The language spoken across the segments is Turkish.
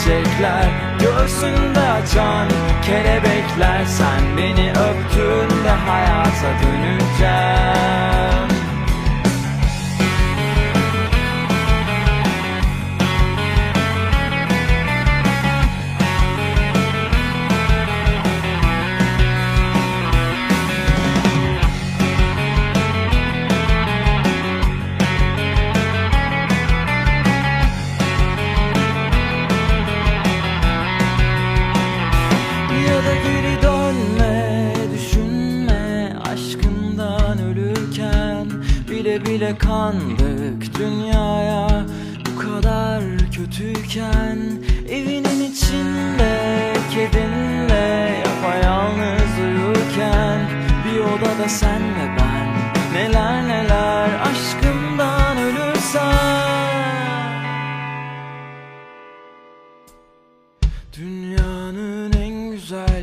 çiçekler Göğsünde açan kelebekler. Sen beni öptüğünde hayata döneceğim Bile bile kandık dünyaya. Bu kadar kötüyken Evinin içinde kedinle yapayalnız uyurken Bir odada sen ve ben neler neler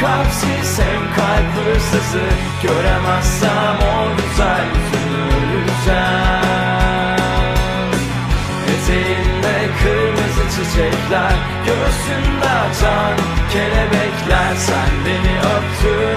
kalpsiz hem kalp hırsızı Göremezsem o güzel yüzünü öleceğim Eteğinde kırmızı çiçekler Göğsünde açan kelebekler Sen beni döneceğim